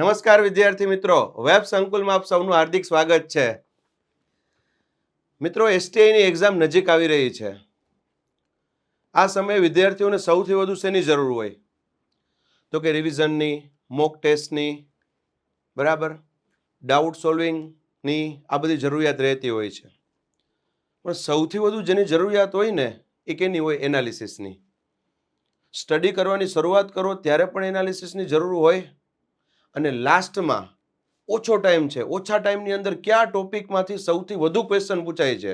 નમસ્કાર વિદ્યાર્થી મિત્રો. વેબ સંકુલમાં આપ સૌનું હાર્દિક સ્વાગત છે. મિત્રો એસટીઆઈની એક્ઝામ નજીક આવી રહી છે. આ સમયે વિદ્યાર્થીઓને સૌથી વધુ શેની જરૂર હોય? તો કે રિવિઝનની મોક ટેસ્ટની બરાબર? ડાઉટ સોલ્વિંગની આ બધી જરૂરિયાત રહેતી હોય છે. પણ સૌથી વધુ જેની જરૂરિયાત હોય ને, એ કેની હોય? એનાલિસિસની સ્ટડી કરવાની શરૂઆત કરો, ત્યારે પણ એનાલિસિસની જરૂર હોય? અને લાસ્ટમાં ઓછો ટાઈમ છે. ઓછા ટાઈમની અંદર કયા ટોપિકમાંથી સૌથી વધુ ક્વેશ્ચન પૂછાય છે?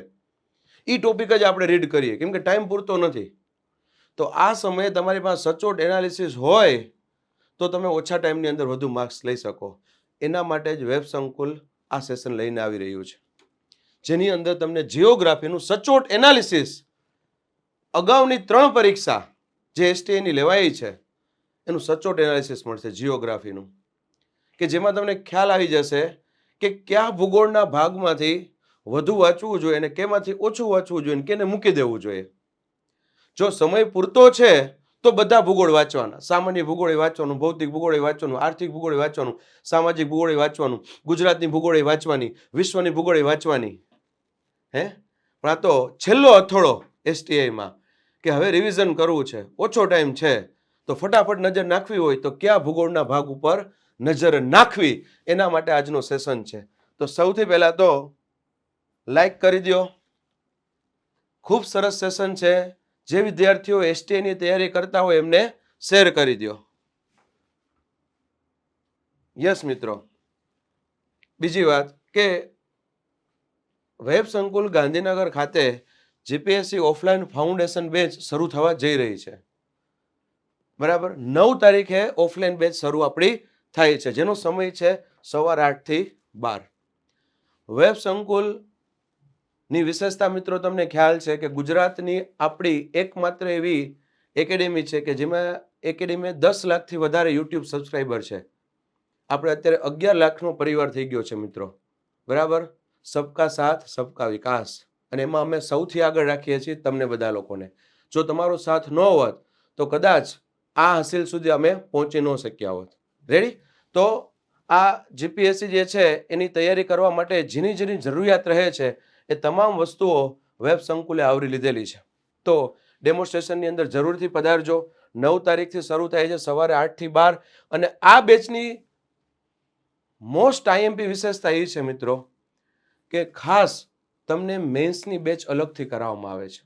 એ ટોપિક જ આપણે રીડ કરીએ. કેમ કે ટાઈમ પૂરતો નથી. તો આ સમયે તમારી પાસે સચોટ એનાલિસિસ હોય, તો તમે ઓછા ટાઈમની અંદર વધુ માર્ક્સ લઈ શકો. એના માટે જ વેબ સંકુલ આ સેશન લઈને આવી રહ્યું છે. જેની અંદર તમને જિયોગ્રાફીનું સચોટ એનાલિસિસ અગાઉની ત્રણ પરીક્ષા જે એસટીએની લેવાઈ છે, એનું સચોટ એનાલિસિસ મળશે જિયોગ્રાફીનું કે જેમાં તમને ખ્યાલ આવી જશે કે કયા ભૂગોળના ભાગમાંથી વધુ વાંચવું જોઈએ અને કેમાંથી ઓછું વાંચવું જોઈએ કેને મૂકી દેવું જોઈએ. જો સમય પૂરતો છે, તો બધા ભૂગોળ વાંચવાના. સામાન્ય ભૂગોળ વાંચવાનું, ભૌતિક ભૂગોળ વાંચવાનું, આર્થિક ભૂગોળ વાંચવાનું, સામાજિક ભૂગોળ વાંચવાનું, ગુજરાતની ભૂગોળ વાંચવાની, વિશ્વની ભૂગોળ વાંચવાની. હે? પણ આ તો છેલ્લો અથોડો એસટીઆઈમાં કે હવે રિવિઝન કરવું છે. ઓછો ટાઈમ છે. તો ફટાફટ નજર નાખવી હોય તો કયા ભૂગોળના ભાગ ઉપર નજર નાખવી એના માટે આજનો સેશન છે. તો સૌથી પહેલાં તો લાઈક કરી દો ખૂબ સરસ સેશન છે. જે વિદ્યાર્થીઓ એસટીની તૈયારી કરતા હોય એમને શેર કરી દો યસ મિત્રો. બીજી વાત કે વેબ સંકુલ ગાંધીનગર ખાતે જીપીએસસી ઓફલાઈન ફાઉન્ડેશન બેચ શરૂ થવા જઈ રહી છે. બરાબર? નવ તારીખે ઓફલાઈન બેચ શરૂ આપણી થાય છે. જેનો સમય છે સવાર આઠથી બાર. વેબ સંકુલની વિશેષતા મિત્રો તમને ખ્યાલ છે કે ગુજરાતની આપણી એકમાત્ર એવી એકેડેમી છે કે જેમાં એકેડેમી દસ લાખથી વધારે યુટ્યુબ સબસ્ક્રાઈબર છે. આપણે અત્યારે અગિયાર લાખનો પરિવાર થઈ ગયો છે મિત્રો. બરાબર? સબકા સાથ, સબકા વિકાસ. અને એમાં અમે સૌથી આગળ રાખીએ છીએ તમને બધા લોકોને. જો તમારો સાથ ન હોત તો કદાચ આ હાસિલ સુધી અમે પહોંચી ન શક્યા હોત. રેડી તો આ જીપીએસસી જે છે, એની તૈયારી કરવા માટે જેની જેની જરૂરિયાત રહે છે. એ તમામ વસ્તુઓ વેબ સંકુલે આવરી લીધેલી છે. તો ડેમોન્સ્ટ્રેશનની અંદર જરૂરથી પધારજો. નવ તારીખથી શરૂ થાય છે સવારે આઠથી બાર અને આ બેચની મોસ્ટ આઈએમપી વિશેષતા એ છે મિત્રો કે ખાસ તમને મેન્સની બેચ અલગથી કરાવવામાં આવે છે.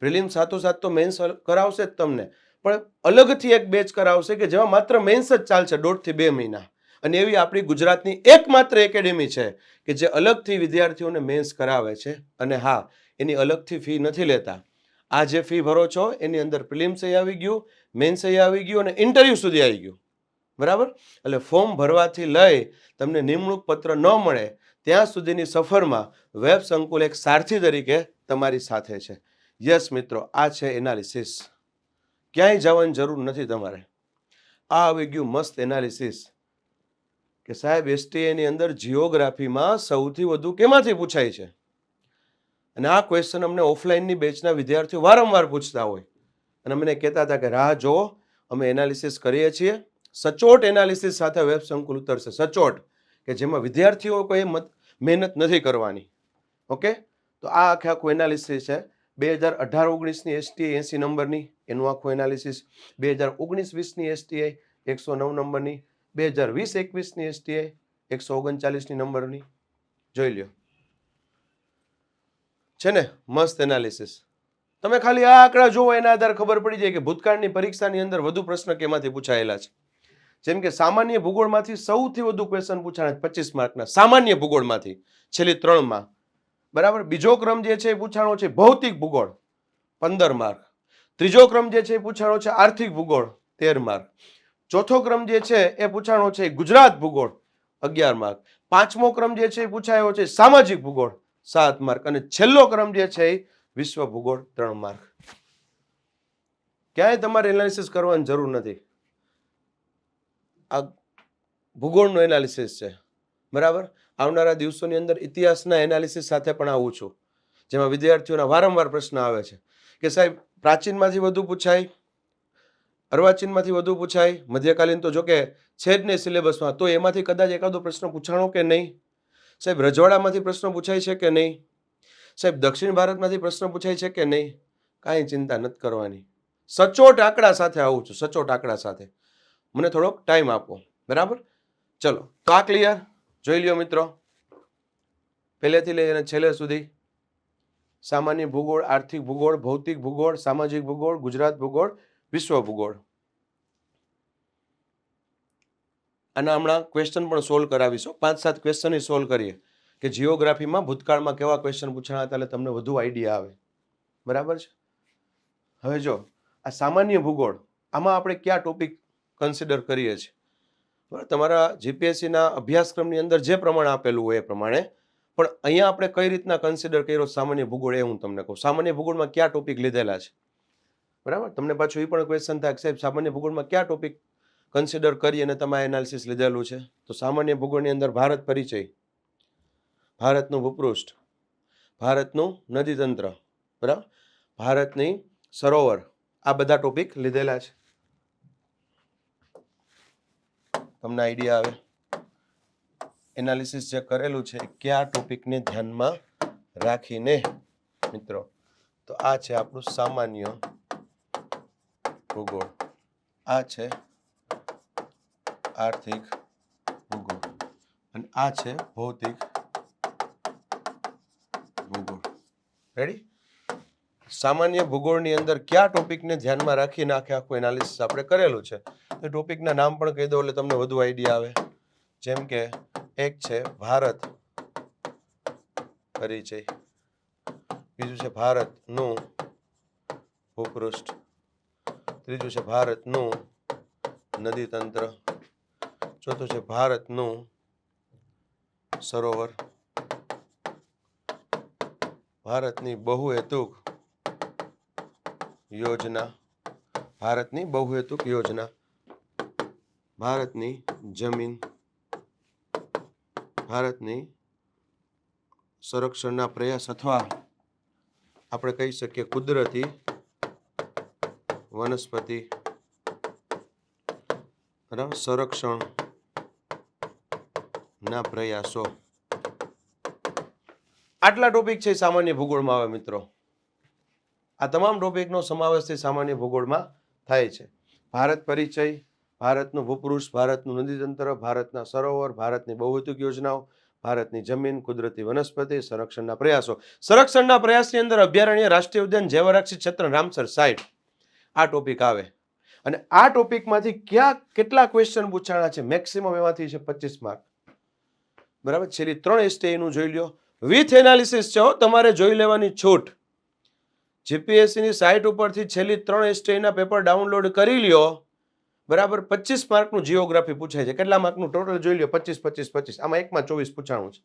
પ્રિલિમ સાથોસાથ તો મેન્સ કરાવશે જ તમને. પણ અલગથી એક બેચ કરાવશે કે જેમાં માત્ર મેન્સ જ ચાલશે દોઢથી બે મહિના. અને એવી આપણી ગુજરાતની એકમાત્ર એકેડેમી છે કે જે અલગથી વિદ્યાર્થીઓને મેન્સ કરાવે છે. અને હા, એની અલગથી ફી નથી લેતા. આ જે ફી ભરો છો, એની અંદર પ્રિલિમ્સ આવી ગયું મેન્સ આવી ગયું અને ઇન્ટરવ્યૂ સુધી આવી ગયું. બરાબર? એટલે ફોર્મ ભરવાથી લઈ તમને નિમણૂક પત્ર ન મળે, ત્યાં સુધીની સફરમાં વેબ સંકુલ એક સારથી તરીકે તમારી સાથે છે. યસ મિત્રો, આ છે એનાલિસિસ ક્યાંય જવાની જરૂર નથી તમારે. આ આવી ગયું મસ્ત એનાલિસિસ કે સાહેબ એસટીએની અંદર જિયોગ્રાફીમાં સૌથી વધુ કેમાંથી પૂછાય છે? અને આ ક્વેશ્ચન અમને ઓફલાઈનની બેચના વિદ્યાર્થીઓ વારંવાર પૂછતા હોય. અને અમને કહેતા હતા કે, રાહ જુઓ, અમે એનાલિસિસ કરીએ છીએ. સચોટ એનાલિસિસ સાથે વેબ સંકુલ ઉતરશે. સચોટ. કે જેમાં વિદ્યાર્થીઓ કોઈ મહેનત નથી કરવાની. ઓકે તો આ આખે આખું એનાલિસિસ છે. બે હજાર અઢાર ઓગણીસની એસટી એંસી નંબરની એનું આખું એનાલિસિસ બે હજાર ઓગણીસ વીસની એસટીઆઈ એકસો નવ નંબરની. બે હજાર વીસ એકવીસની એસટીઆઈ એકસો ઓગણચાલીસની નંબરની. જોઈ લ્યો. છે ને? મસ્ત એનાલિસિસ તમે ખાલી આ આંકડા જોવો એના આધારે ખબર પડી જાય કે ભૂતકાળની પરીક્ષાની અંદર વધુ પ્રશ્ન કેમાંથી પૂછાયેલા છે? જેમ કે સામાન્ય ભૂગોળમાંથી સૌથી વધુ ક્વેશ્ચન પૂછાણા પચીસ માર્કના. સામાન્ય ભૂગોળમાંથી. છેલ્લી ત્રણમાં. બરાબર? બીજો ક્રમ જે છે એ પૂછાણો છે ભૌતિક ભૂગોળ. પંદર માર્ક. ત્રીજો ક્રમ જે છે એ પૂછાણો છે આર્થિક ભૂગોળ, તેર માર્ક. ચોથો ક્રમ જે છે એ પૂછાણો છે ગુજરાત ભૂગોળ, અગિયાર માર્ક. પાંચમો ક્રમ જે છે એ પૂછાયો છે સામાજિક ભૂગોળ, સાત માર્ક. અને છેલ્લો ક્રમ જે છે એ વિશ્વ ભૂગોળ, ત્રણ માર્ક. ક્યાંય તમારે એનાલિસિસ કરવાની જરૂર નથી. આ ભૂગોળનું એનાલિસિસ છે. બરાબર? આવનારા દિવસોની અંદર ઇતિહાસના એનાલિસિસ સાથે પણ આવું છું. જેમાં વિદ્યાર્થીઓના વારંવાર પ્રશ્ન આવે છે કે સાહેબ પ્રાચીનમાંથી વધુ પૂછાય, અર્વાચીનમાંથી વધુ પૂછાય, મધ્યકાલીન તો જો કે છે જ નહીં સિલેબસમાં, તો એમાંથી કદાચ એકાદો પ્રશ્ન પૂછાણો કે નહીં? સાહેબ, રજવાડામાંથી પ્રશ્ન પૂછાય છે કે નહીં? સાહેબ, દક્ષિણ ભારતમાંથી પ્રશ્ન પૂછાય છે કે નહીં? કાંઈ ચિંતા નથી કરવાની. સચોટ આંકડા સાથે આવું છું, સચોટ આંકડા સાથે. મને થોડોક ટાઈમ આપો, બરાબર? ચલો, તો આ ક્લિયર જોઈ લ્યો મિત્રો. પહેલેથી લઈ અને છેલ્લે સુધી. સામાન્ય ભૂગોળ, આર્થિક ભૂગોળ, ભૌતિક ભૂગોળ, સામાજિક ભૂગોળ, ગુજરાત ભૂગોળ, વિશ્વ ભૂગોળ. આના હમણાં ક્વેશ્ચન પણ સોલ્વ કરાવીશું પાંચ સાત ક્વેશ્ચન સોલ્વ કરીએ. કે જિયોગ્રાફીમાં ભૂતકાળમાં કેવા ક્વેશ્ચન પૂછાણા હતા એટલે તમને વધુ આઈડિયા આવે. બરાબર છે? હવે જો, આ સામાન્ય ભૂગોળ, આમાં આપણે કયા ટોપિક કન્સિડર કરીએ છીએ? તમારા જીપીએસસીના અભ્યાસક્રમની અંદર જે પ્રમાણે આપેલું હોય એ પ્રમાણે પણ અહીંયા આપણે કઈ રીતના કન્સિડર કર્યો? સામાન્ય ભૂગોળ એ હું તમને કહું. સામાન્ય ભૂગોળમાં કયા ટોપિક લીધેલા છે? બરાબર? તમને પાછું એ પણ ક્વેશ્ચન થાય સાહેબ, સામાન્ય ભૂગોળમાં કયા ટોપિક કન્સિડર કરી અને તમે એનાલિસિસ લીધેલું છે? તો સામાન્ય ભૂગોળની અંદર ભારત પરિચય. ભારતનું ભૂપૃષ્ઠ. ભારતનું નદીતંત્ર. બરાબર? ભારતની સરોવર. આ બધા ટોપિક લીધેલા છે. તમને આઈડિયા આવે? એનાલિસિસ જે કરેલું છે કયા ટોપિકને ધ્યાનમાં રાખીને? મિત્રો, તો આ છે આપણું સામાન્ય ભૂગોળ. આ છે આર્થિક ભૂગોળ. અને આ છે ભૌતિક ભૂગોળ. રેડી સામાન્ય ભૂગોળની અંદર કયા ટોપિકને ધ્યાનમાં રાખીને આખે આખું એનાલિસિસ આપણે કરેલું છે? એ ટોપિકના નામ પણ કહી દો એટલે તમને વધુ આઈડિયા આવે. જેમ કે એક છે ભારત. પરિચય. બીજું છે ભારતનું ભૂપૃષ્ઠ. ત્રીજું છે ભારતનું નદીતંત્ર. ચોથું છે ભારતનું સરોવર. ભારતની બહુહેતુક યોજના. ભારતની બહુહેતુક યોજના. ભારતની જમીન. ભારતની સંરક્ષણના પ્રયાસ અથવા આપણે કહી શકીએ કુદરતી વનસ્પતિ સંરક્ષણ ના પ્રયાસો. આટલા ટોપિક છે સામાન્ય ભૂગોળમાં આવે મિત્રો. આ તમામ ટોપિકનો સમાવેશ સામાન્ય ભૂગોળમાં થાય છે. ભારત પરિચય ભારતનું ભૂપુરુષ ભારતનું નદીતંત્ર, ભારતના સરોવર, ભારતની બહુહેતુક યોજનાઓ, ભારતની જમીન, કુદરતી વનસ્પતિ, સંરક્ષણના પ્રયાસો. સંરક્ષણના પ્રયાસની અંદર અભયારણ્ય, રાષ્ટ્રીય ઉદ્યાન જૈવરક્ષિત ક્ષેત્ર, રામસર સાઇટ આ ટોપિક આવે. અને આ ટોપિકમાંથી ક્યાં કેટલા ક્વેશ્ચન પૂછાણા છે? મેક્સિમમ એમાંથી છે પચીસ માર્ક બરાબર? છેલ્લી ત્રણ એસટીઆઈનું જોઈ લ્યો. વિથ એનાલિસિસ છે તમારે જોઈ લેવાની છૂટ. જીપીએસસીની સાઇટ ઉપરથી છેલ્લી ત્રણ એસટીઆઈના પેપર ડાઉનલોડ કરી લ્યો. બરાબર? પચીસ માર્કનું જીઓગ્રાફી પૂછાય છે. કેટલા માર્કનું? ટોટલ જોઈ લો પચીસ પચીસ પચીસ. આમાં એકમાં ચોવીસ પૂછાણું છે.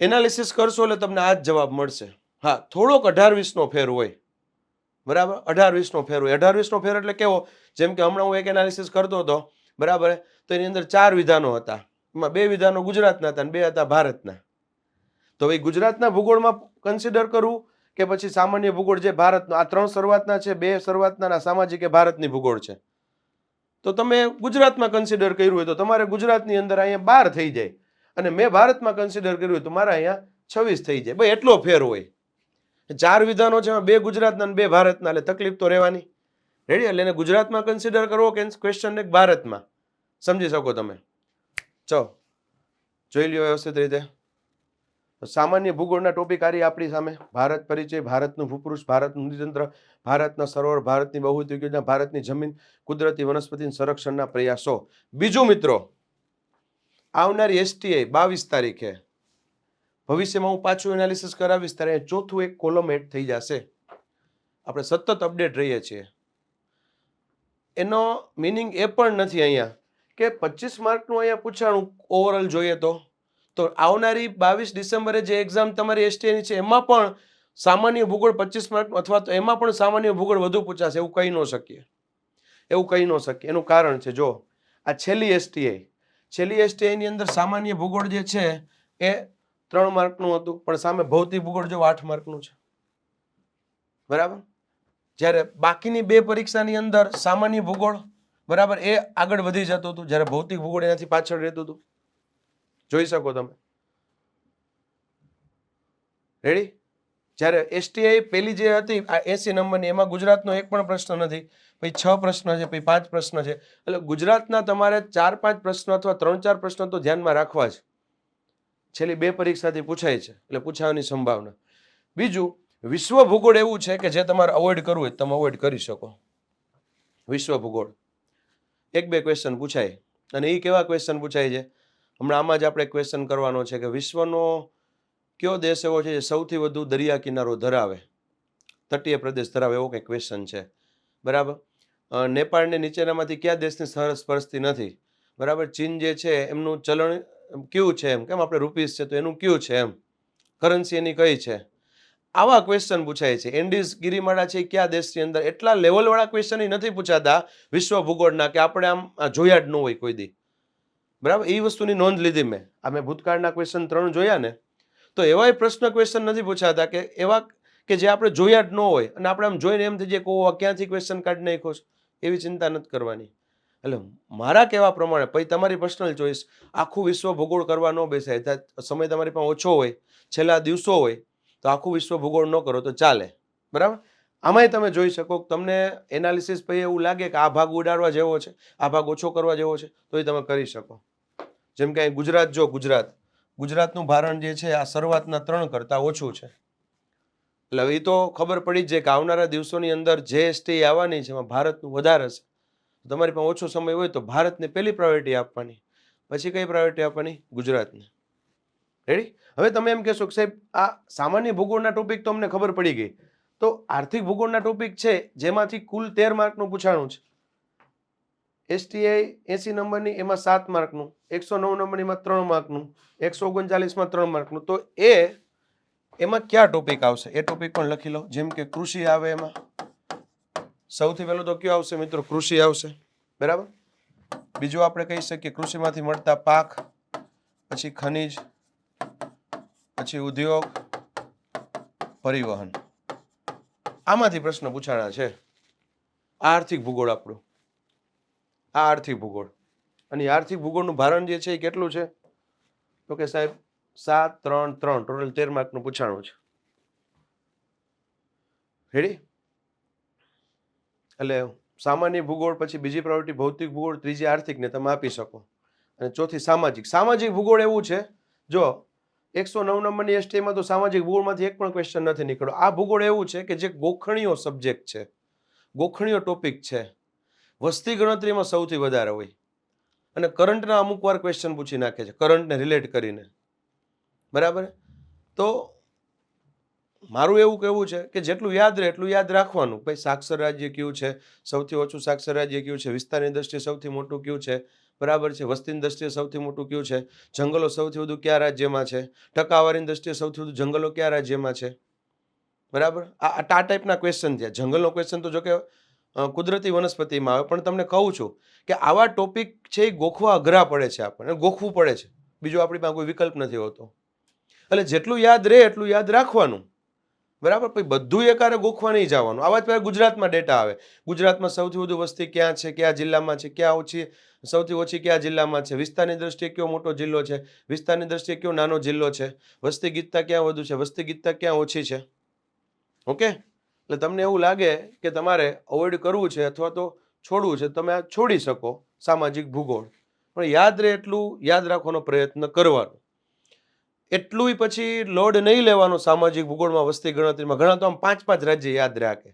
એનાલિસિસ કરશો એટલે તમને આ જ જવાબ મળશે. હા, થોડોક અઢાર વીસનો ફેર હોય. બરાબર? અઢાર વીસનો ફેર હોય. અઢાર વીસનો ફેર એટલે કેવો? જેમ કે હમણાં હું એક એનાલિસિસ કરતો હતો. બરાબર? તો એની અંદર ચાર વિધાનો હતા. એમાં બે વિધાનો ગુજરાતના હતા અને બે હતા ભારતના. તો હવે ગુજરાતના ભૂગોળમાં કન્સિડર કરવું કે પછી સામાન્ય ભૂગોળ જે ભારતનો, આ ત્રણ શરૂઆતના છે, બે શરૂઆતના સામાજિક એ ભારતની ભૂગોળ છે. તો તમે ગુજરાતમાં કન્સિડર કર્યું હોય તો તમારે ગુજરાતની અંદર અહીંયા બાર થઈ જાય. અને મેં ભારતમાં કન્સિડર કર્યું હોય તો મારા અહીંયા છવ્વીસ થઈ જાય. ભાઈ, એટલો ફેર હોય. ચાર વિધાનો છે, બે ગુજરાતના અને બે ભારતના, એટલે તકલીફ તો રહેવાની. રેડી એટલે એને ગુજરાતમાં કન્સિડર કરવો કે ક્વેશ્ચન એક ભારતમાં? સમજી શકો તમે? ચો જોઈ લ્યો વ્યવસ્થિત રીતે. તો સામાન્ય ભૂગોળના ટોપિક આરી આપણી સામે. ભારત પરિચય, ભારતનું ભૂપુરુષ, ભારતનું નદીતંત્ર ભારતના સરોવર, ભારતની બહુદ્યોગ યોજના ભારતની જમીન, કુદરતી વનસ્પતિ સંરક્ષણના પ્રયાસો. બીજું મિત્રો, આવનારી એસટીઆઈ બાવીસ તારીખે. ભવિષ્યમાં હું પાછું એનાલિસિસ કરાવીશ, ત્યારે ચોથું એક કોલમ એડ થઈ જશે. આપણે સતત અપડેટ રહીએ છીએ. એનો મિનિંગ એ પણ નથી અહીંયા, કે પચીસ માર્કનું અહીંયા પૂછાણું ઓવરઓલ જોઈએ તો. તો આવનારી બાવીસ ડિસેમ્બરે જે એક્ઝામ તમારી એસટીની છે, એમાં પણ સામાન્ય ભૂગોળ પચીસ માર્ક અથવા તો એમાં પણ સામાન્ય ભૂગોળ વધુ પૂછાશે, એવું કહી ન શકીએ. એવું કહી ન શકીએ. એનું કારણ છે, જો આ છેલ્લી એસટીઆઈ છેલ્લી એસટીઆઈની અંદર સામાન્ય ભૂગોળ જે છે, એ ત્રણ માર્કનું હતું, પણ સામે ભૌતિક ભૂગોળ જો આઠ માર્કનું છે. બરાબર? જ્યારે બાકીની બે પરીક્ષાની અંદર સામાન્ય ભૂગોળ, બરાબર, એ આગળ વધી જતું હતું, જ્યારે ભૌતિક ભૂગોળ એનાથી પાછળ રહેતું હતું. જોઈ શકો તમે. રેડી જ્યારે એસટીઆઈ પેલી જે હતી, આ એસી નંબરની, એમાં ગુજરાતનો એક પણ પ્રશ્ન નથી. પછી છ પ્રશ્ન છે, પછી પાંચ પ્રશ્ન છે. એટલે ગુજરાતના તમારે ચાર, પાંચ પ્રશ્ન અથવા ત્રણ, ચાર પ્રશ્ન તો ધ્યાનમાં રાખવા જ. છેલ્લી બે પરીક્ષાથી પૂછાય છે, એટલે પૂછાવાની સંભાવના. બીજું, વિશ્વ ભૂગોળ એવું છે કે જે તમારે અવોઇડ કરવું હોય તમે અવોઇડ કરી શકો. વિશ્વ ભૂગોળ. એક, બે ક્વેશ્ચન પૂછાય. અને એ કેવા ક્વેશ્ચન પૂછાય છે? હમણાં આમાં જ આપણે ક્વેશ્ચન કરવાનો છે કે વિશ્વનો કયો દેશ એવો છે જે સૌથી વધુ દરિયા કિનારો ધરાવે? તટીય પ્રદેશ ધરાવે એવો કંઈક ક્વેશ્ચન છે. બરાબર? નેપાળને નીચેનામાંથી કયા દેશની સરહદ સ્પર્શતી નથી? બરાબર? ચીન જે છે એમનું ચલણ કયું છે એમ? કેમ આપણે રૂપીસ છે તો એનું કયું છે એમ? કરન્સી એની કઈ છે? આવા ક્વેશ્ચન પૂછાય છે. એન્ડિઝ ગિરિમાળા છે કયા દેશની અંદર? એટલા લેવલવાળા ક્વેશ્ચન નથી પૂછાતા વિશ્વ ભૂગોળના કે આપણે આમ જોયા જ ન હોય કોઈ દી. બરાબર? એ વસ્તુની નોંધ લીધી મેં. આ મેં ભૂતકાળના ક્વેશ્ચન ત્રણ જોયા ને, તો એવાય પ્રશ્ન ક્વેશ્ચન નથી પૂછાતા કે એવા કે જે આપણે જોયા જ ન હોય અને આપણે આમ જોઈને એમ થઈ જાય કે ક્યાંથી ક્વેશ્ચન કાઢી નાખ્યો છે? એવી ચિંતા નથી કરવાની. એટલે મારા કહેવા પ્રમાણે, પછી તમારી પર્સનલ ચોઈસ આખું વિશ્વ ભૂગોળ કરવા ન બેસાય. સમય તમારી પાસે ઓછો હોય, છેલ્લા દિવસો હોય, તો આખું વિશ્વ ભૂગોળ ન કરો, તો ચાલે. બરાબર? આમાંય તમે જોઈ શકો તમને એનાલિસિસ પછી એવું લાગે કે આ ભાગ ઉડાડવા જેવો છે, આ ભાગ ઓછો કરવા જેવો છે તો એ તમે કરી શકો. જેમ કે ગુજરાત જો ગુજરાત. ગુજરાતનું ભારણ જે છે, આ શરૂઆતના ત્રણ કરતાં ઓછું છે. એટલે એ તો ખબર પડી જ જાય કે આવનારા દિવસોની અંદર જે એસટી આવવાની છે, એમાં ભારતનું વધારે છે. તમારી પાસે ઓછો સમય હોય તો ભારતને પહેલી પ્રાયોરિટી આપવાની. પછી કઈ પ્રાયોરિટી આપવાની? ગુજરાતને. રેડી હવે તમે એમ કહેશો કે સાહેબ, આ સામાન્ય ભૂગોળના ટોપિક તો અમને ખબર પડી ગઈ. તો આર્થિક ભૂગોળના ટોપિક છે, જેમાંથી કુલ તેર માર્કનું પૂછાણું છે. એસટીઆઈ એસી નંબરની, એમાં સાત માર્કનું, એકસો નવ નંબરની ત્રણ માર્કનું, એકસો ઓગણચાલીસમાં ત્રણ માર્કનું. તો એ, એમાં કયા ટોપિક આવશે? એ ટોપિક પણ લખી લો. જેમ કે કૃષિ આવે એમાં. સૌથી પહેલું તો કયો આવશે મિત્રો? કૃષિ આવશે. બરાબર? બીજું આપણે કહી શકીએ, કૃષિમાંથી મળતા પાક, પછી ખનિજ, પછી ઉદ્યોગ, પરિવહન. આમાંથી પ્રશ્ન પૂછાણા છે. આર્થિક ભૂગોળ આપણું. આ આર્થિક ભૂગોળ. અને આર્થિક ભૂગોળનું ભારણ જે છે એ કેટલું છે? તો કે સાહેબ, સાત, ત્રણ ત્રણ, ટોટલ તેર માર્કનું પૂછાણું છે. રેડી એટલે સામાન્ય ભૂગોળ, પછી બીજી પ્રાયોરિટી ભૌતિક ભૂગોળ, ત્રીજી આર્થિકને તમે આપી શકો. અને ચોથી સામાજિક. સામાજિક ભૂગોળ એવું છે, જો એકસો નવ નંબરની એસટીમાં તો સામાજિક ભૂગોળમાંથી એક પણ ક્વેશ્ચન નથી નીકળ્યો. આ ભૂગોળ એવું છે કે જે ગોખણીયો સબ્જેક્ટ છે. ગોખણીયો ટોપિક છે. વસ્તી ગણતરીમાં સૌથી વધારે હોય. અને કરંટના અમુક વાર ક્વેશ્ચન પૂછી નાખે છે કરંટને રિલેટ કરીને. બરાબર? તો મારું એવું કહેવું છે કે જેટલું યાદ રહે એટલું યાદ રાખવાનું. ભાઈ સાક્ષર રાજ્ય કયું છે? સૌથી ઓછું સાક્ષર રાજ્ય કયું છે? વિસ્તારની દ્રષ્ટિએ સૌથી મોટું કયું છે? બરાબર છે? વસ્તીની દ્રષ્ટિએ સૌથી મોટું કયું છે? જંગલો સૌથી વધુ કયા રાજ્યમાં છે? ટકાવારીની દ્રષ્ટિએ સૌથી વધુ જંગલો કયા રાજ્યમાં છે? બરાબર? આ આ ટાઈપના ક્વેશ્ચન છે. જંગલનો ક્વેશ્ચન તો જો કે અ, કુદરતી વનસ્પતિમાં આવે. પણ તમને કહું છું કે આવા ટોપિક છે એ ગોખવા અઘરા પડે છે આપણને. ગોખવું પડે છે. બીજું આપણી પાસે કોઈ વિકલ્પ નથી હોતો. એટલે જેટલું યાદ રહે એટલું યાદ રાખવાનું. બરાબર? પછી બધું એકારે ગોખવા નહીં જવાનું. આવા જ પહેલાં ગુજરાતમાં ડેટા આવે. ગુજરાતમાં સૌથી વધુ વસ્તી ક્યાં છે? કયા જિલ્લામાં છે? ક્યાં ઓછી, સૌથી ઓછી કયા જિલ્લામાં છે? વિસ્તારની દ્રષ્ટિએ કયો મોટો જિલ્લો છે? વિસ્તારની દ્રષ્ટિએ કયો નાનો જિલ્લો છે? વસ્તી ગીતતા ક્યાં વધુ છે? વસ્તી ગીતતા ક્યાં ઓછી છે? ઓકે? એટલે તમને એવું લાગે કે તમારે અવોઇડ કરવું છે અથવા તો છોડવું છે, તમે આ છોડી શકો સામાજિક ભૂગોળ. પણ યાદ રહે એટલું, યાદ રાખવાનો પ્રયત્ન કરવાનો. એટલું પછી લોડ નહીં લેવાનો સામાજિક ભૂગોળમાં, વસ્તી ગણતરીમાં. ઘણા તો આમ પાંચ પાંચ રાજ્ય યાદ રાખે.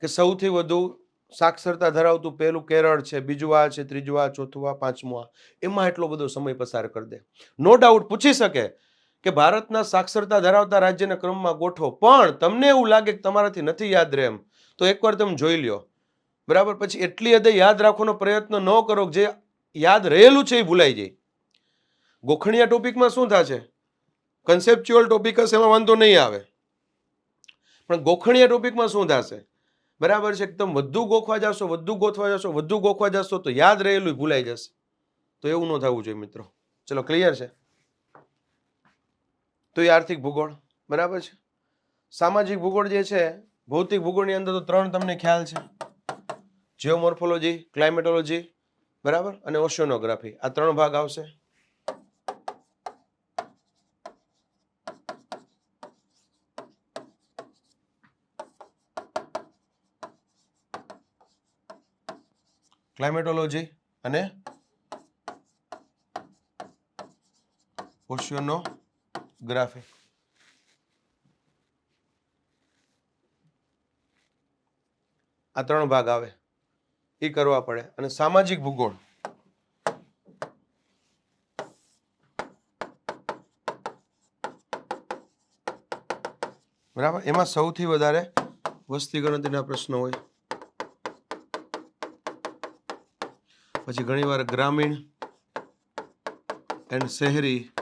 કે સૌથી વધુ સાક્ષરતા ધરાવતું પહેલું કેરળ છે, બીજું આ છે, ત્રીજું આ, ચોથું આ, પાંચમું આ. એમાં એટલો બધો સમય પસાર કરી દે. નો ડાઉટ પૂછી શકે કે ભારતના સાક્ષરતા ધરાવતા રાજ્યના ક્રમમાં ગોઠવો. પણ તમને એવું લાગે કે તમારાથી નથી યાદ રહે એમ, તો એકવાર તમે જોઈ લ્યો. બરાબર? પછી એટલી હદે યાદ રાખવાનો પ્રયત્ન ન કરો જે યાદ રહેલું છે એ ભૂલાઈ જાય. ગોખણિયા ટોપિકમાં શું થશે? કન્સેપ્ચ્યુઅલ ટોપિક હશે એમાં વાંધો નહીં આવે. પણ ગોખણીયા ટોપિકમાં શું થશે? બરાબર છે? એકદમ વધુ ગોખવા જશો, વધુ ગોખવા જશો, વધુ ગોખવા જશો તો યાદ રહેલું ભૂલાઈ જશે. તો એવું ન થવું જોઈએ મિત્રો. ચલો ક્લિયર છે? તો એ આર્થિક ભૂગોળ. બરાબર છે? સામાજિક ભૂગોળ જે છે, ભૌતિક ભૂગોળની અંદર તો ત્રણ તમને ખ્યાલ છે. જીઓમોર્ફોલોજી ક્લાઇમેટોલોજી બરાબર? અને ઓશિયોનોગ્રાફી આ ત્રણ ભાગ આવશે. ક્લાઇમેટોલોજી અને ઓશિયોનોગ્રાફી આ ત્રણ ભાગ આવે. એ કરવા પડે. અને સામાજિક ભૂગોળ. બરાબર? એમાં સૌથી વધારે વસ્તી ગણતરીના પ્રશ્નો હોય. પછી ઘણીવાર ગ્રામીણ એન્ડ શહેરી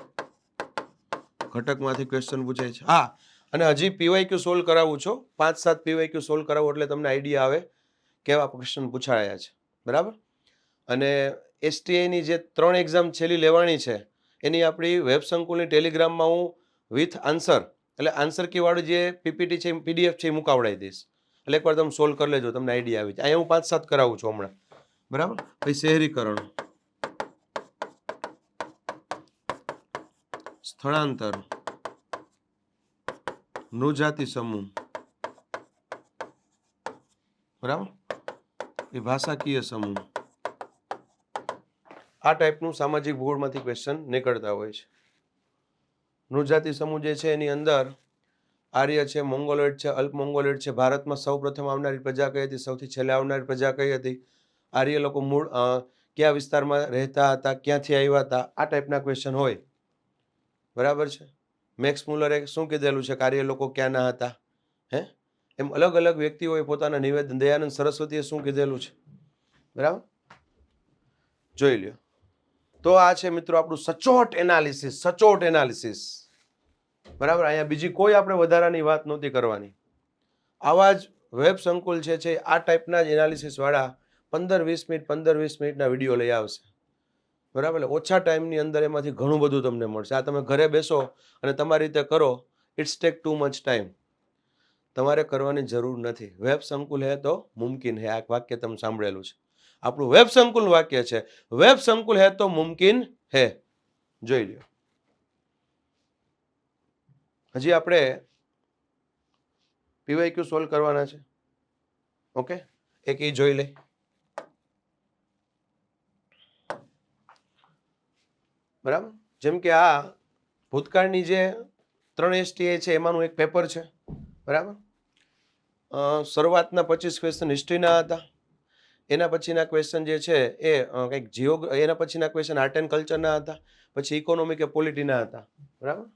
ઘટકમાંથી ક્વેશ્ચન પૂછાય છે. હા, અને હજી પીવાયક્યુ સોલ્વ કરાવું છો. પાંચ સાત પીવાયક્યુ સોલ્વ કરાવું એટલે તમને આઈડિયા આવે કેવા ક્વેશ્ચન પૂછાયા છે. બરાબર? અને એસટીઆઈની જે ત્રણ એક્ઝામ છેલ્લી લેવાની છે, એની આપણી વેબ સંકુલની ટેલિગ્રામમાં હું વિથ આન્સર એટલે આન્સર કીવાળું જે પીપીટી છે પીડીએફ છે, એ મુકાવડાવી દઈશ. એટલે એકવાર તમે સોલ્વ કરી લેજો, તમને આઈડિયા આવી જાય. અહીંયા હું પાંચ સાત કરાવું છું હમણાં. બરાબર? પછી શહેરીકરણ. સ્થળાંતર. નૃજાતિ સમૂહ. બરાબર? એ ભાષાકીય સમૂહ. આ ટાઈપનું સામાજિક ભૂગોળમાંથી ક્વેશ્ચન નીકળતા હોય છે. નૃજાતિ સમૂહ જે છે એની અંદર આર્ય છે, મોંગોલોઇડ છે, અલ્પ મોંગોલોઇડ છે. ભારતમાં સૌ પ્રથમ આવનારી પ્રજા કઈ હતી? સૌથી છેલ્લે આવનારી પ્રજા કઈ હતી? આર્ય લોકો મૂળ કયા વિસ્તારમાં રહેતા હતા? ક્યાંથી આવ્યા હતા? આ ટાઈપના ક્વેશ્ચન હોય. બરાબર છે? મેક્સ મુલરે શું કીધેલું છે? કાર્ય લોકો લોકો ક્યાંના હતા? હે? એમ અલગ અલગ વ્યક્તિઓએ પોતાના નિવેદન, દયાનંદ સરસ્વતીએ શું કીધેલું છે? બરાબર? જોઈ લ્યો. તો આ છે મિત્રો આપણું સચોટ એનાલિસિસ સચોટ એનાલિસિસ. બરાબર? અહીંયા બીજી કોઈ આપણે વધારાની વાત નહોતી કરવાની. આવા જ વેબ સંકુલ છે છે, આ ટાઈપના જ એનાલિસિસ વાળા પંદર વીસ મિનિટ, પંદર વીસ મિનિટના વીડિયો લઈ આવશે. બરાબર એટલે ઓછા ટાઈમની અંદર એમાંથી ઘણું બધું તમને મળશે. આ તમે ઘરે બેસો અને તમારી રીતે કરો it's take too much time તમારે કરવાની જરૂર નથી. વેબ સંકુલ હે તો મુમકિન હે. આ વાક્ય તમે સાંભળેલું છે. આપણું વેબ સંકુલ વાક્ય છે. વેબ સંકુલ હે તો મુમકિન હે. જોઈ લ્યો. હજી આપણે પીવાયક્યુ સોલ્વ કરવાના છે? ઓકે? એક એ જોઈ લઈ બરાબર? જેમ કે આ ભૂતકાળની જે ત્રણ એસટીએ છે, એમાંનું એક પેપર છે. બરાબર? શરૂઆતના પચીસ ક્વેશ્ચન હિસ્ટ્રીના હતા. એના પછીના ક્વેશ્ચન જે છે, એ કંઈક જીઓ એના પછીના ક્વેશ્ચન આર્ટ એન્ડ કલ્ચરના હતા. પછી ઇકોનોમિક કે પોલિટીના હતા. બરાબર?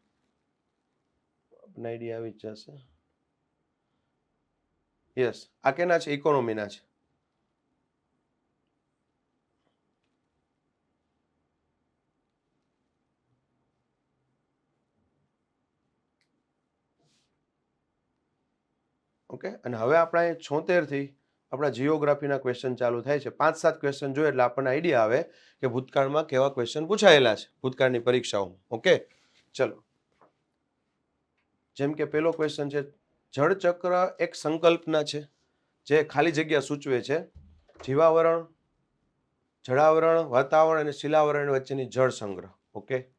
આઈડિયા આવી જ જશે. યસ આ કેના છે? ઇકોનોમીના છે. ઓકે? અને હવે આપણા છોતેરથી આપણા જીઓગ્રાફીના ક્વેશ્ચન ચાલુ થાય છે. પાંચ સાત ક્વેશ્ચન જોઈએ એટલે આપણને આઈડિયા આવે કે ભૂતકાળમાં કેવા ક્વેશ્ચન પૂછાયેલા છે ભૂતકાળની પરીક્ષાઓમાં. ઓકે? ચલો. જેમ કે પેલો ક્વેશ્ચન છે, જળચક્ર એક સંકલ્પના છે જે ખાલી જગ્યા સૂચવે છે. જીવાવરણ, જળાવરણ, વાતાવરણ અને શિલાવરણ વચ્ચેની જળ સંગ્રહ. ઓકે?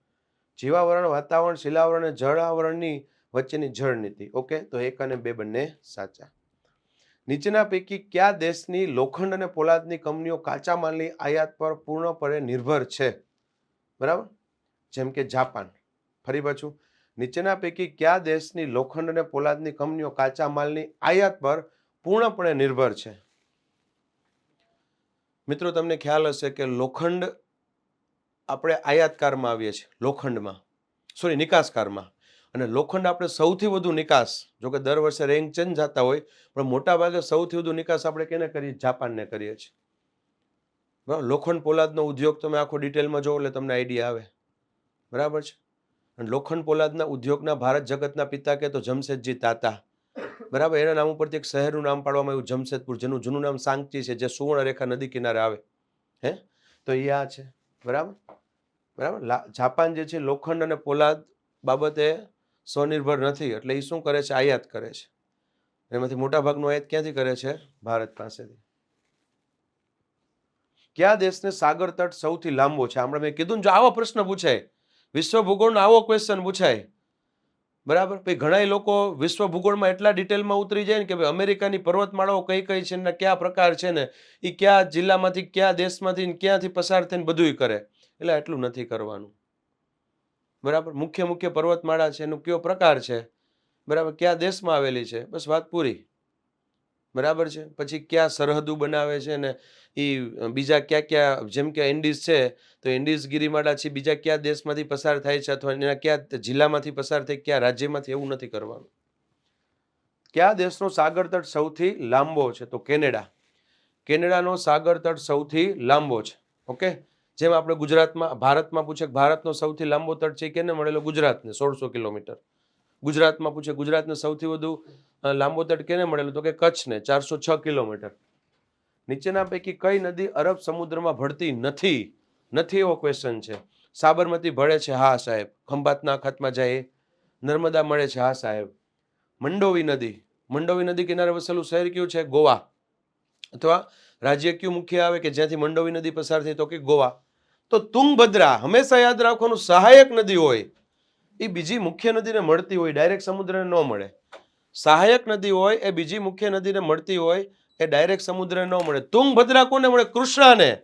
જીવાવરણ, વાતાવરણ, શિલાવરણ અને જળાવરણની વચ્ચેની જળ નીતિ ઓકે? તો એક અને બે બંને સાચા. નીચેના પૈકી કયા દેશની લોખંડ અને પોલાદની કંપનીઓ કાચા માલની આયાત પર પૂર્ણપણે નિર્ભર છે? બરાબર? જેમ કે જાપાન. ફરી પાછું. નીચેના પૈકી કયા દેશની લોખંડ અને પોલાદની કંપનીઓ કાચા માલની આયાત પર પૂર્ણપણે નિર્ભર છે? મિત્રો, તમને ખ્યાલ હશે કે લોખંડ આપણે આયાતકારમાં આવીએ છીએ. લોખંડમાં. સોરી, નિકાસકારમાં. અને લોખંડ આપણે સૌથી વધુ નિકાસ, જો કે દર વર્ષે રેન્ક ચેન્જ જતા હોય, પણ મોટાભાગે સૌથી વધુ નિકાસ આપણે કેને કરીએ? જાપાનને કરીએ છીએ. બરાબર? લોખંડ પોલાદનો ઉદ્યોગ તમે આખો ડિટેલમાં જોવો એટલે તમને આઈડિયા આવે. બરાબર છે? અને લોખંડ પોલાદના ઉદ્યોગના ભારત જગતના પિતા કે તો જમશેદજી તાતા. બરાબર? એના નામ ઉપરથી એક શહેરનું નામ પાડવામાં આવ્યું, જમશેદપુર, જેનું જૂનું નામ સાંગચી છે, જે સુવર્ણરેખા નદી કિનારે આવે. હે? તો એ આ છે. બરાબર? બરાબર? જાપાન જે છે, લોખંડ અને પોલાદ બાબતે સ્વનિર્ભર નથી, એટલે એ શું કરે છે? આયાત કરે છે. એમાંથી મોટાભાગનું આયાત ક્યાંથી કરે છે? ભારત પાસેથી. કયા દેશને સાગર તટ સૌથી લાંબો છે? આપણે મેં કીધું જો આવો પ્રશ્ન પૂછાય, વિશ્વ ભૂગોળનો આવો ક્વેશ્ચન પૂછાય, બરાબર? પછી ઘણા લોકો વિશ્વ ભૂગોળમાં એટલા ડિટેલમાં ઉતરી જાય ને કે ભાઈ અમેરિકાની પર્વતમાળાઓ કઈ કઈ છે ને કયા પ્રકાર છે ને એ કયા જિલ્લામાંથી, કયા દેશમાંથી ક્યાંથી પસાર થઈને બધુંય કરે. એટલે એટલું નથી કરવાનું. બરાબર? મુખ્ય મુખ્ય પર્વતમાળા છે, એનો કયો પ્રકાર છે? બરાબર? કયા દેશમાં આવેલી છે? બસ વાત પૂરી. બરાબર છે? પછી ક્યાં સરહદો બનાવે છે ને એ બીજા ક્યાં ક્યાં, જેમ કે ઇન્ડિઝ છે, તો ઇન્ડિઝ ગિરિમાળા છે, બીજા કયા દેશમાંથી પસાર થાય છે અથવા એના કયા જિલ્લામાંથી પસાર થાય, કયા રાજ્યમાંથી એવું નથી કરવાનું. કયા દેશનો સાગર તટ સૌથી લાંબો છે? તો કેનેડા. કેનેડાનો સાગર તટ સૌથી લાંબો છે. ઓકે? જેમ આપણે ગુજરાતમાં, ભારતમાં પૂછે ભારતનો સૌથી લાંબો તટ છે કેને મળેલો ગુજરાતને, સોળસો કિલોમીટર. ગુજરાતમાં પૂછે ગુજરાતને સૌથી વધુ લાંબો તટ કેને મળેલો તો કે કચ્છને, ચારસો છ કિલોમીટર. નીચેના પૈકી કઈ નદી અરબ સમુદ્રમાં ભળતી નથી? નથી એવો ક્વેશ્ચન છે. સાબરમતી ભળે છે, હા સાહેબ. ખંભાતના અખાતમાં જાય નર્મદા મળે છે, હા સાહેબ. મંડોવી નદી. મંડોવી નદી કિનારે વસેલું શહેર કયું છે? ગોવા. અથવા રાજ્ય કયું મુખ્ય આવે કે જ્યાંથી મંડોવી નદી પસાર થઈ તો કે ગોવા? તો તુંગભદ્રા હંમેશા યાદ રાખવાનું સહાયક નદી હોય. એ બીજી મુખ્ય નદીને મળતી હોય ડાયરેક્ટ સમુદ્રને ન મળે. સહાયક નદી હોય, એ બીજી મુખ્ય નદીને મળતી હોય, એ ડાયરેક્ટ સમુદ્રને ન મળે. તુંગભદ્રા કોને મળે? કૃષ્ણાને.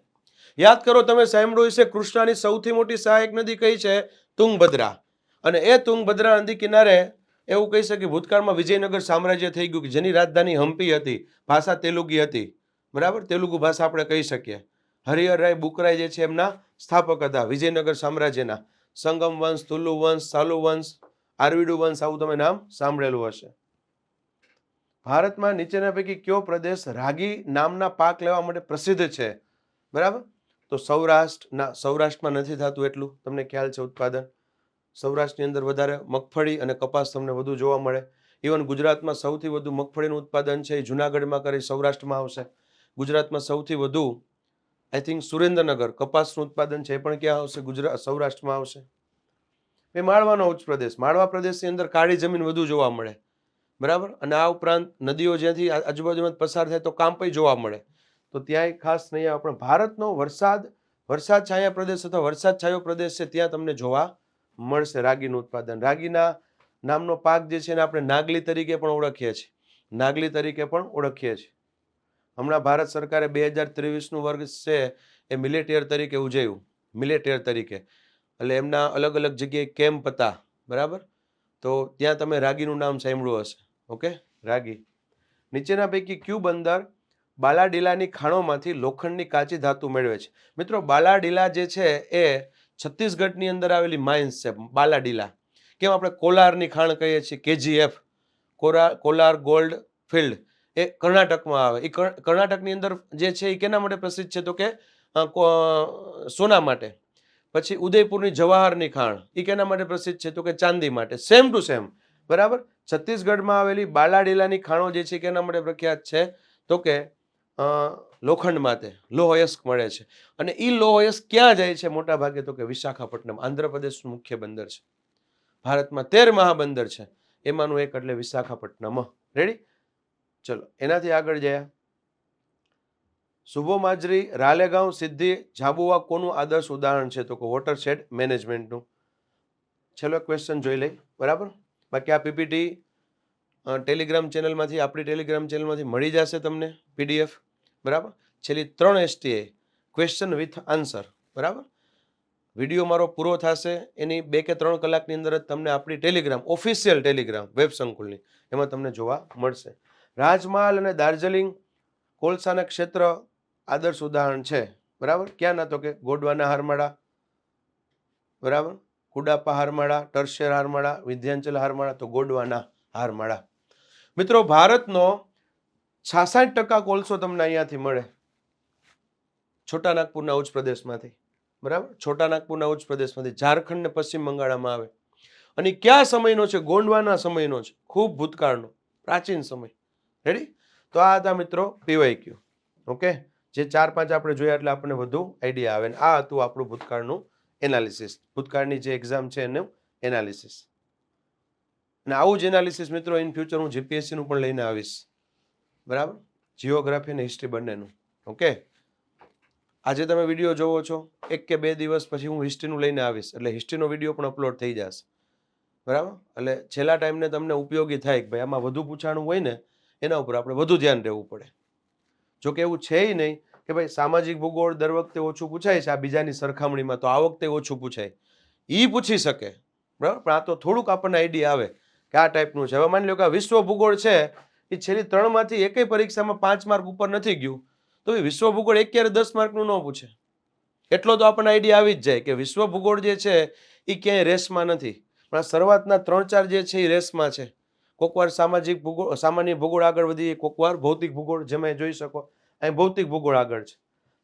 યાદ કરો, તમે સાંભળ્યું હશે, કૃષ્ણાની સૌથી મોટી સહાયક નદી કઈ છે? તુંગભદ્રા અને એ તુંગભદ્રા નદી કિનારે એવું કહી શકીએ ભૂતકાળમાં વિજયનગર સામ્રાજ્ય થઈ ગયું કે જેની રાજધાની હમ્પી હતી, ભાષા તેલુગી હતી. બરાબર? તેલુગુ ભાષા આપણે કહી શકીએ. હરિહર રાય બુકરાય જે છે એમના સ્થાપક હતા, વિજયનગર સામ્રાજ્યના. સંગમ વંશ તુલુ વંશ, સાલુ વંશ, આરવીડુ વંશ, આવું તમે નામ સાંભળેલું હશે. ભારતમાં નીચેના પૈકી કયો પ્રદેશ રાગી નામના પાક લેવા માટે પ્રસિદ્ધ છે? બરાબર? તો સૌરાષ્ટ્ર, ના, સૌરાષ્ટ્રમાં નથી થતું એટલું, તમને ખ્યાલ છે ઉત્પાદન? સૌરાષ્ટ્રની અંદર વધારે મગફળી અને કપાસ તમને વધુ જોવા મળે. ઇવન ગુજરાતમાં સૌથી વધુ મગફળીનું ઉત્પાદન છે એ જુનાગઢમાં કરી સૌરાષ્ટ્રમાં આવશે. ગુજરાતમાં સૌથી વધુ આઈ થિંક સુરેન્દ્રનગર, કપાસનું ઉત્પાદન છે એ પણ ક્યાં આવશે? ગુજરાત, સૌરાષ્ટ્રમાં આવશે. એ માળવાનો ઉચ્ચ પ્રદેશ. માળવા પ્રદેશની અંદર કાળી જમીન વધુ જોવા મળે. બરાબર? અને આ ઉપરાંત નદીઓ જ્યાંથી આજુબાજુમાં પસાર થાય તો કાંપઈ જોવા મળે. તો ત્યાંય ખાસ નહીં આવે, પણ ભારતનો વરસાદ વરસાદ છાયા પ્રદેશ અથવા વરસાદ છાયો પ્રદેશ છે ત્યાં તમને જોવા મળશે રાગીનું ઉત્પાદન. રાગીના નામનો પાક જે છે એને આપણે નાગલી તરીકે પણ ઓળખીએ છીએ. નાગલી તરીકે પણ ઓળખીએ છીએ. હમણાં ભારત સરકારે બે હજાર ત્રેવીસનું વર્ગ છે એ મિલેટિયર તરીકે ઉજવ્યું. મિલેટિયર તરીકે. એટલે એમના અલગ અલગ જગ્યાએ કેમ્પ હતા. બરાબર? તો ત્યાં તમે રાગીનું નામ સાંભળ્યું હશે. ઓકે? રાગી. નીચેના પૈકી ક્યુ બંદર બાલાડીલાની ખાણોમાંથી લોખંડની કાચી ધાતુ મેળવે છે. મિત્રો, બાલાડીલા જે છે એ છત્તીસગઢની અંદર આવેલી માઇન્સ છે, બાલાડીલા. કેમ? આપણે કોલારની ખાણ કહીએ છીએ, કેજીએફ. કોરા, કોલાર ગોલ્ડ ફિલ્ડ. એ કર્ણાટકમાં આવે. એ કર્ણાટકની અંદર જે છે એ કેના માટે પ્રસિદ્ધ છે? તો કે સોના માટે. પછી ઉદયપુરની જવાહરની ખાણ. એ કેના માટે પ્રસિદ્ધ છે? તો કે ચાંદી માટે. સેમ ટુ સેમ બરાબર? છત્તીસગઢમાં આવેલી બાલાડીલાની ખાણો જે છે કેના માટે પ્રખ્યાત છે? તો કે લોખંડ માટે લોહયસ્ક મળે છે. અને એ લોહયસ્ક ક્યાં જાય છે મોટા ભાગે? તો કે વિશાખાપટ્ટનમ. આંધ્રપ્રદેશનું મુખ્ય બંદર છે. ભારતમાં તેર મહાબંદર છે. એમાંનું એક એટલે વિશાખાપટ્ટનમ. રેડી ચલો, એનાથી આગળ જયા. શુભો માજરી, રાલેગાંવ, સિદ્ધિ ઝાબુવા કોનું આદર્શ ઉદાહરણ છે તો કે વોટરશેડ મેનેજમેન્ટનું? છેલ્લો ક્વેશ્ચન જોઈ લઈ, બરાબર? બાકી આ પીપીટી ટેલિગ્રામ ચેનલમાંથી, આપણી ટેલિગ્રામ ચેનલમાંથી મળી જશે તમને પીડીએફ બરાબર? છેલ્લી ત્રણ એસટીએ ક્વેશ્ચન વિથ આન્સર બરાબર? વીડિયો મારો પૂરો થશે, એની બે કે ત્રણ કલાકની અંદર જ તમને આપણી ટેલિગ્રામ ઓફિશિયલ ટેલિગ્રામ વેબ સંકુલની, એમાં તમને જોવા મળશે. રાજમહાલ અને દાર્જિલિંગ કોલસાના ક્ષેત્ર આદર્શ ઉદાહરણ છે. બરાબર? ક્યાં ના તો કે? ગોડવાના હારમાળા. બરાબર? કુડાપા હારમાળા, ટર્શિયર હારમાળા, વિધ્યાંચલ હારમાળા તો ગોડવાના હારમાળા. મિત્રો, ભારતનો છાસાઠ ટકા કોલસો તમને અહીંયાથી મળે. છોટા નાગપુરના ઉચ્ચ પ્રદેશમાંથી. બરાબર? છોટા નાગપુરના ઉચ્ચ પ્રદેશમાંથી. ઝારખંડ ને પશ્ચિમ બંગાળમાં આવે. અને કયા સમયનો છે? ગોંડવાના સમયનો છે. ખૂબ ભૂતકાળનો, પ્રાચીન સમય. રેડી તો આ હતા મિત્રો પીવાય ક્યુ. ઓકે? જે ચાર પાંચ આપણે જોયા એટલે આપણને વધુ આઈડિયા આવે. ને આ હતું આપણું ભૂતકાળનું એનાલિસિસ ભૂતકાળની જે એક્ઝામ છે એનું એનાલિસિસ અને આવું જ એનાલિસિસ મિત્રો ઇન ફ્યુચર હું જીપીએસસીનું પણ લઈને આવીશ. બરાબર? જીઓગ્રાફી અને હિસ્ટ્રી બંનેનું. ઓકે? આજે તમે વીડિયો જોવો છો. એક કે બે દિવસ પછી હું હિસ્ટ્રીનું લઈને આવીશ. એટલે હિસ્ટ્રીનો વીડિયો પણ અપલોડ થઈ જશે. બરાબર? એટલે છેલ્લા ટાઈમને તમને ઉપયોગી થાય કે ભાઈ આમાં વધુ પૂછાણું હોય ને એના ઉપર આપણે વધુ ધ્યાન રહેવું પડે. જો કે એવું છે નહીં કે ભાઈ સામાજિક ભૂગોળ દર વખતે ઓછું પૂછાય છે, આ બીજાની સરખામણીમાં તો આ વખતે ઓછું પૂછાય. એ પૂછી શકે. બરાબર? પણ આ તો થોડુંક આપણને આઈડિયા આવે કે આ ટાઈપનું છે. હવે માની લો કે વિશ્વ ભૂગોળ છે એ છેલ્લી ત્રણમાંથી એકેય પરીક્ષામાં પાંચ માર્ક ઉપર નથી ગયું. તો એ વિશ્વ ભૂગોળ એક ક્યારે દસ માર્કનું ન પૂછે? એટલો તો આપણને આઈડિયા આવી જ જાય કે વિશ્વ ભૂગોળ જે છે એ ક્યાંય રેસમાં નથી. પણ આ શરૂઆતના ત્રણ ચાર જે છે એ રેસમાં છે. કોકવાર સામાજિક ભૂગોળ સામાન્ય ભૂગોળ આગળ વધીએ કોકવાર ભૌતિક ભૂગોળ, જેમાં જોઈ શકો, અહીં ભૌતિક ભૂગોળ આગળ છે.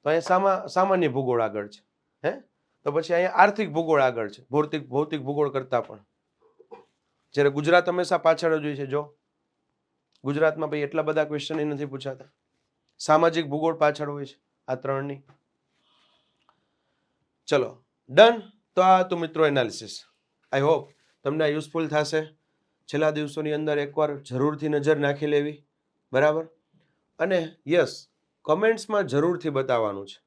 તો અહીંયા સામા, સામાન્ય ભૂગોળ આગળ છે, હે? તો પછી અહીંયા આર્થિક ભૂગોળ આગળ છે, ભૌતિક ભૌતિક ભૂગોળ કરતાં પણ. જ્યારે ગુજરાત હંમેશા પાછળ જ હોય છે, જો. ગુજરાતમાં ભાઈ એટલા બધા ક્વેશ્ચન નથી પૂછાતા. સામાજિક ભૂગોળ પાછળ હોય છે, આ ત્રણની. ચલો ડન તો આ હતું મિત્રો એનાલિસિસ આઈ હોપ તમને યુઝફુલ થશે. છેલ્લા દિવસોની અંદર એકવાર જરૂરથી નજર નાખી લેવી. બરાબર? અને યસ, કમેન્ટ્સમાં જરૂરથી બતાવવાનું છે.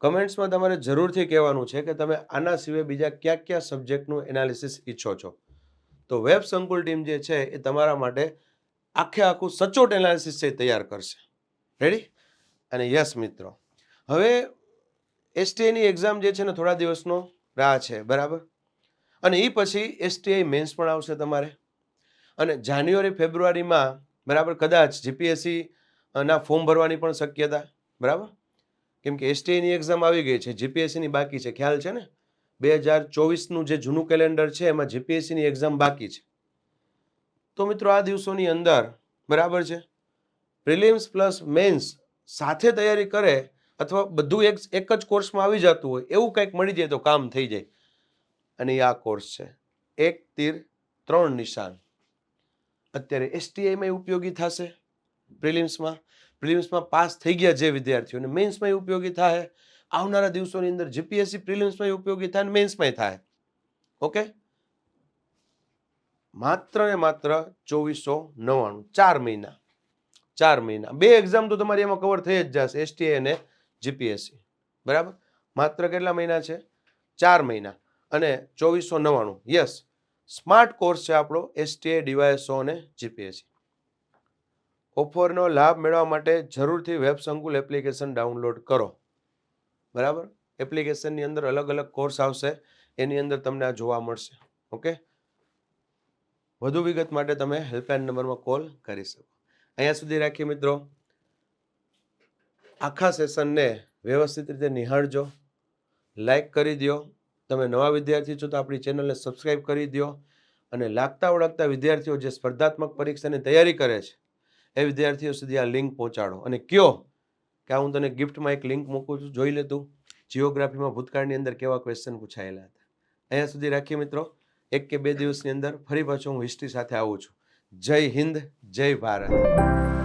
કમેન્ટ્સમાં તમારે જરૂરથી કહેવાનું છે કે તમે આના સિવાય બીજા કયા કયા સબ્જેક્ટનું એનાલિસિસ ઈચ્છો છો. તો વેબ સંકુલ ટીમ જે છે એ તમારા માટે આખે આખું સચોટ એનાલિસિસ છે તૈયાર કરશે. રેડી અને યસ, મિત્રો. હવે એસટીઆઈની એક્ઝામ જે છે ને થોડા દિવસનો રાહ છે, બરાબર? અને એ પછી એસટીઆઈ મેન્સ પણ આવશે તમારે. અને જાન્યુઆરી, ફેબ્રુઆરીમાં, બરાબર, કદાચ જીપીએસસી ના ફોર્મ ભરવાની પણ શક્યતા, બરાબર? કેમ કે એસટીઆઈની એક્ઝામ આવી ગઈ છે જીપીએસસીની બાકી છે, ખ્યાલ છે ને? બે હજાર ચોવીસનું જે જૂનું કેલેન્ડર છે, એમાં જીપીએસસીની એક્ઝામ બાકી છે. તો મિત્રો, આ દિવસોની અંદર, બરાબર છે? પ્રિલિમ્સ પ્લસ મેન્સ સાથે તૈયારી કરે અથવા બધું એક એક જ કોર્સમાં આવી જતું હોય, એવું કંઈક મળી જાય તો કામ થઈ જાય. અને આ કોર્સ છે. એક, તીર, ત્રણ નિશાન. અત્યારે એસટીઆઈમાં ઉપયોગી થશે? પ્રિલિમ્સમાં? પ્રિલિમ્સમાં પાસ થઈ ગયા જે વિદ્યાર્થીઓને મેન્સમાં ઉપયોગી થાય આવનારા દિવસોની અંદર જીપીએસસી પ્રિલિમ્સમાં ઉપયોગી થાય અને મેન્સમાં થાય ઓકે? માત્ર ને માત્ર ચોવીસો નવ્વાણું. ચાર મહિના. ચાર મહિના. બે એક્ઝામ તો તમારી એમાં કવર થઈ જ જશે એસટીએ અને જીપીએસસી બરાબર? માત્ર કેટલા મહિના છે? ચાર મહિના. અને ચોવીસો નવ્વાણું. યસ સ્માર્ટ કોર્સ છે આપણો એસટીએ ડીવાયએસઓ અને જીપીએસસી ઓફરનો લાભ મેળવવા માટે જરૂરથી વેબ સંકુલ એપ્લિકેશન ડાઉનલોડ કરો. બરાબર? એપ્લિકેશનની અંદર અલગ અલગ કોર્સ આવશે. એની અંદર તમને આ જોવા મળશે. ઓકે વધુ વિગત માટે તમે હેલ્પલાઇન નંબરમાં કોલ કરી શકો. અહીંયા સુધી રાખીએ મિત્રો. આખા સેશનને વ્યવસ્થિત રીતે નિહાળજો. લાઈક કરી દો તમે નવા વિદ્યાર્થી છો તો આપણી ચેનલને સબસ્ક્રાઈબ કરી દો અને લાગતા ઓળખતા વિદ્યાર્થીઓ જે સ્પર્ધાત્મક પરીક્ષાની તૈયારી કરે છે, એ વિદ્યાર્થીઓ સુધી આ લિંક પહોંચાડો. અને કયો કે હું તને ગિફ્ટમાં એક લિંક મૂકું છું, જોઈ લે તું. જીઓગ્રાફીમાં ભૂતકાળની અંદર કેવા ક્વેશ્ચન પૂછાયેલા હતા. અહીંયા સુધી રાખીએ મિત્રો, એક કે બે દિવસની અંદર ફરી પાછો હું હિસ્ટ્રી સાથે આવું છું. જય હિન્દ, જય ભારત.